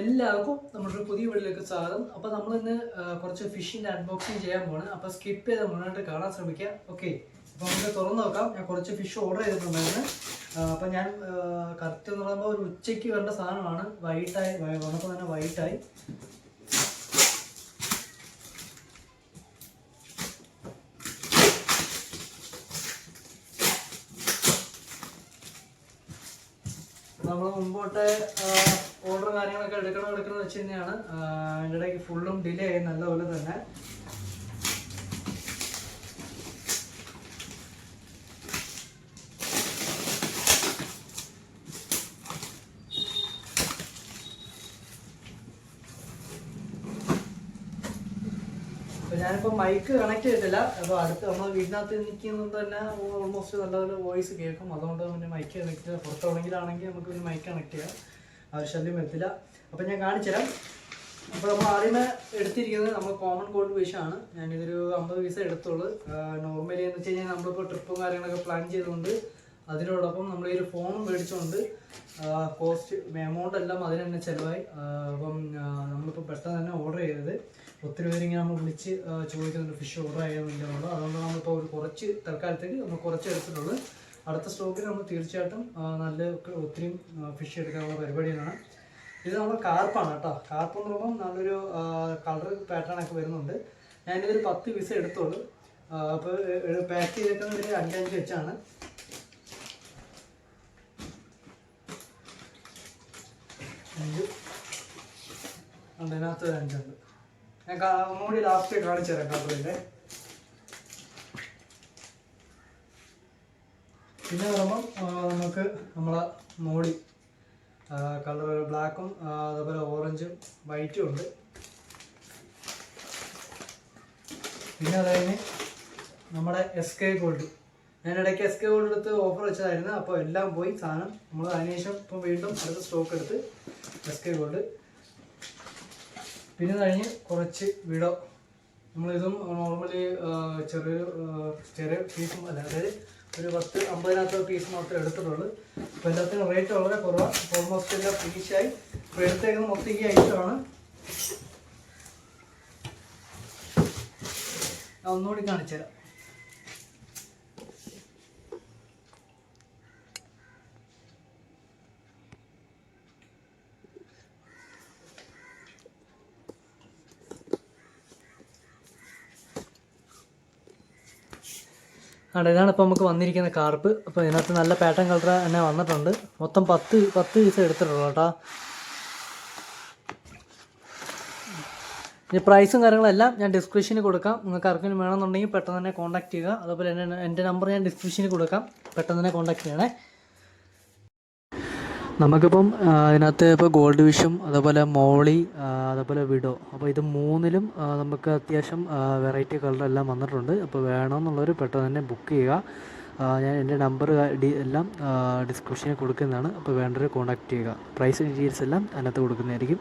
എല്ലാവർക്കും നമ്മുടെ പുതിയ വീട്ടിലേക്ക് സ്വാഗതം. അപ്പോൾ നമ്മൾ ഇന്ന് കുറച്ച് ഫിഷിന്റെ അൺബോക്സിങ് ചെയ്യാൻ പോകണം അപ്പോൾ സ്കിപ്പ് ചെയ്ത് മുന്നോട്ട് കാണാൻ ശ്രമിക്കുക ഓക്കെ അപ്പോൾ നമുക്ക് തുറന്നു നോക്കാം. ഞാൻ കുറച്ച് ഫിഷ് ഓർഡർ ചെയ്തിട്ടുണ്ടായിരുന്നു. അപ്പോൾ ഞാൻ കറക്റ്റ് എന്ന് പറയുമ്പോൾ ഒരു ഉച്ചയ്ക്ക് വേണ്ട സാധനമാണ്. വൈകിട്ടായി വന്നപ്പോൾ തന്നെ വൈകിട്ടായി. നമ്മൾ മുമ്പോട്ട് ഓർഡർ കാര്യങ്ങളൊക്കെ എടുക്കണം എടുക്കണം വെച്ച് തന്നെയാണ് അതിന്റെ ഇടയ്ക്ക് ഫുള്ളും ഡിലേ ആയി. നല്ലപോലെ തന്നെ അപ്പൊ ഞാനിപ്പോ മൈക്ക് കണക്ട് ചെയ്തിട്ടില്ല. അപ്പൊ അടുത്ത് നമ്മൾ വീടിനകത്ത് നിൽക്കുന്നത് തന്നെ ഓൾമോസ്റ്റ് നല്ലപോലെ വോയിസ് കേൾക്കും. അതുകൊണ്ട് പിന്നെ മൈക്ക് കണക്ട് പുറത്തെവിടെങ്കിലാണെങ്കിൽ നമുക്ക് പിന്നെ മൈക്ക് കണക്ട് ചെയ്യാം. ഒരു ശല്യം വരത്തില്ല അപ്പൊ ഞാൻ കാണിച്ചുതരാം അപ്പോൾ നമ്മൾ ആദ്യമേ എടുത്തിരിക്കുന്നത് നമ്മൾ കോമൺ ഗോൾഡ് വിഷ ആണ്. ഞാനിതൊരു അമ്പത് പീസ് എടുത്തോളൂ നോർമലി എന്ന് വെച്ച് കഴിഞ്ഞാൽ നമ്മളിപ്പോൾ ട്രിപ്പും കാര്യങ്ങളൊക്കെ പ്ലാൻ ചെയ്തുകൊണ്ട് അതിനോടൊപ്പം നമ്മൾ ഈ ഒരു ഫോണും മേടിച്ചുകൊണ്ട് കോസ്റ്റ് എമൗണ്ട് എല്ലാം അതിന് തന്നെ ചിലവായി. അപ്പം നമ്മളിപ്പോൾ പെട്ടെന്ന് തന്നെ ഓർഡർ ചെയ്തത്. ഒത്തിരി പേരിങ്ങനെ നമ്മൾ വിളിച്ച് ചോദിക്കുന്നുണ്ട് ഫിഷ് ഓർഡർ ചെയ്യാമെന്നുള്ളത് അതുകൊണ്ട് നമ്മളിപ്പോൾ ഒരു കുറച്ച് തൽക്കാലത്തേക്ക് നമ്മൾ കുറച്ച് എടുത്തിട്ടുള്ളൂ. അടുത്ത സ്റ്റോക്കിൽ നമ്മൾ തീർച്ചയായിട്ടും നല്ല ഒത്തിരി ഫിഷ് എടുക്കാനുള്ള പരിപാടിയാണ്. ഇത് നമ്മൾ കാർപ്പാണ് കേട്ടോ. കാർപ്പ് എന്ന് പറയുമ്പോൾ നല്ലൊരു കളർ പാറ്റേൺ ഒക്കെ വരുന്നുണ്ട്. ഞാനിതൊരു പത്ത് പീസ് എടുത്തോളൂ. അപ്പോൾ പാക്ക് ചെയ്തേക്കുന്നത് ഒരു അഞ്ചഞ്ച് വെച്ചാണ്. ഇതിനകത്ത് ഒരു അഞ്ചുണ്ട് ഞാൻ ഒന്നുകൂടി ലാസ്റ്റ് കാണിച്ചു തരാം പിന്നെ പറയുമ്പം നമുക്ക് നമ്മളെ മോടി കളർ ബ്ലാക്കും അതുപോലെ ഓറഞ്ചും വൈറ്റും ഉണ്ട്. പിന്നെ അതായത് നമ്മുടെ എസ് കെ ഗോൾഡ് ഞാൻ ഇടയ്ക്ക് എസ് കെ ഗോൾഡ് എടുത്ത് ഓഫർ വെച്ചതായിരുന്നു. അപ്പോൾ എല്ലാം പോയി സാധനം. നമ്മൾ അതിനുശേഷം ഇപ്പം വീണ്ടും അടുത്ത സ്റ്റോക്ക് എടുത്ത് എസ് കെ ഗോൾഡ് പിന്നെ കഴിഞ്ഞ് കുറച്ച് വിടോ. നമ്മളിതും നോർമലി ചെറിയൊരു ചെറിയ പീസും അല്ല അതായത് ഒരു പത്ത് അമ്പതിനകത്ത് പീസ് മാത്രമേ എടുത്തിട്ടുള്ളൂ. അപ്പോൾ എല്ലാത്തിനും റേറ്റ് വളരെ കുറവാണ് അപ്പോൾ ഓൾമോസ്റ്റ് എല്ലാം ഫിനിഷായി അപ്പോൾ എടുത്തേക്കുന്നത് മൊത്തം ഈ ഐറ്റമാണ് ഒന്നുകൂടി കാണിച്ചു തരാം ആണ് ഇതാണ് ഇപ്പോൾ നമുക്ക് വന്നിരിക്കുന്ന കാർപ്പ് അപ്പോൾ ഇതിനകത്ത് നല്ല പാറ്റേൺ കളർ തന്നെ വന്നിട്ടുണ്ട്. മൊത്തം പത്ത് പത്ത് പീസ് എടുത്തിട്ടുള്ളൂ കേട്ടോ. ഇനി പ്രൈസും കാര്യങ്ങളെല്ലാം ഞാൻ ഡിസ്ക്രിപ്ഷനിൽ കൊടുക്കാം. നിങ്ങൾക്ക് ആർക്കെങ്കിലും വേണമെന്നുണ്ടെങ്കിൽ പെട്ടെന്ന് തന്നെ കോൺടാക്ട് ചെയ്യുക. അതുപോലെ തന്നെ എന്റെ നമ്പർ ഞാൻ ഡിസ്ക്രിപ്ഷനിൽ കൊടുക്കാം. പെട്ടെന്ന് തന്നെ കോൺടാക്ട് ചെയ്യണേ. നമുക്കിപ്പം അതിനകത്ത് ഇപ്പോൾ ഗോൾഡ് വിഷും അതേപോലെ മോളി അതേപോലെ വിഡോ. അപ്പോൾ ഇത് മൂന്നിലും നമുക്ക് അത്യാവശ്യം വെറൈറ്റി കളറെല്ലാം വന്നിട്ടുണ്ട്. അപ്പോൾ വേണമെന്നുള്ളവർ പെട്ടെന്ന് തന്നെ ബുക്ക് ചെയ്യുക. ഞാൻ എന്റെ നമ്പർ എല്ലാം ഡിസ്ക്രിപ്ഷനിൽ കൊടുക്കുന്നതാണ്. അപ്പോൾ വേണ്ടവർ കോൺടാക്റ്റ് ചെയ്യുക. പ്രൈസ് ഡീറ്റെയിൽസ് എല്ലാം അതിനകത്ത് കൊടുക്കുന്നതായിരിക്കും.